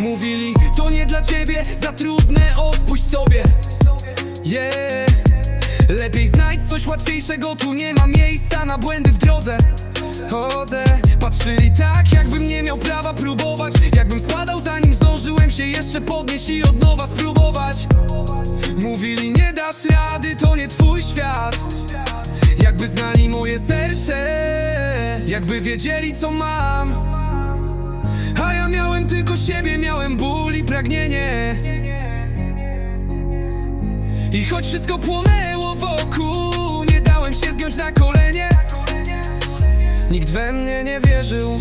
Mówili, to nie dla ciebie, za trudne, odpuść sobie. Yeah. Lepiej znajdź coś łatwiejszego, tu nie ma miejsca na błędy w drodze. Chodzę, patrzyli tak, jakbym nie miał prawa próbować. Jakbym spadał zanim zdążyłem się jeszcze podnieść i od nowa spróbować. Mówili, nie dasz rady, to nie twój świat. Jakby znali moje serce Jakby wiedzieli co mam A ja miałem tylko siebie, miałem ból i pragnienie. I choć wszystko płonęło wokół Nie dałem się zgiąć na kolenie. Nikt we mnie nie wierzył.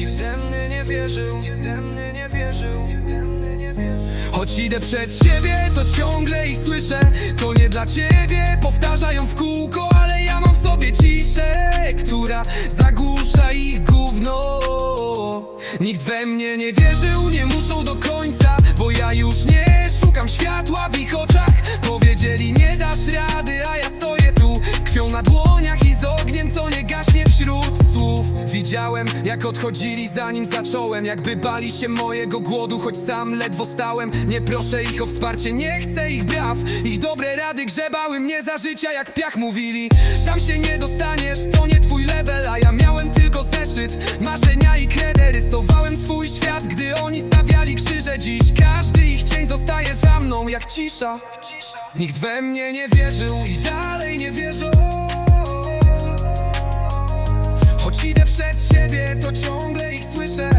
Choć idę przed siebie, to ciągle ich słyszę. To nie dla ciebie, powtarzają w kółko Nikt we mnie nie wierzył, nie muszą do końca Bo ja już nie szukam światła w ich oczach. Powiedzieli nie dasz rady, a ja stoję tu Z krwią na dłoniach i z ogniem, co nie gaśnie wśród słów. Widziałem, jak odchodzili zanim zacząłem. Jakby bali się mojego głodu, choć sam ledwo stałem. Nie proszę ich o wsparcie, nie chcę ich braw. Ich dobre rady grzebały mnie za życia jak piach mówili. Tam się nie dostaniesz, to nie twój level A ja miałem tylko zeszyt, marzenia cisza. Nikt we mnie nie wierzył i dalej nie wierzą. Choć idę przed siebie, to ciągle ich słyszę.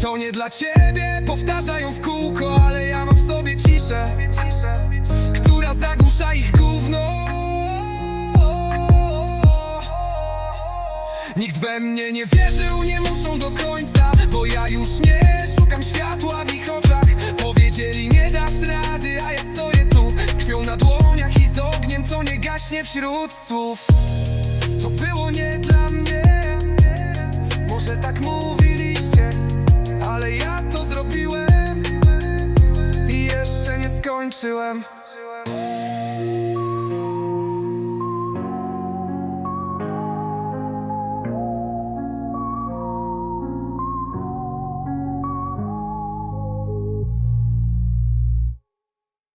To nie dla ciebie, powtarzają w kółko Ale ja mam w sobie ciszę Która zagłusza ich gówno. Nikt we mnie nie wierzył, nie muszą do końca wiecznie wśród słów. To było nie dla mnie. Może tak mówiliście Ale ja to zrobiłem I jeszcze nie skończyłem.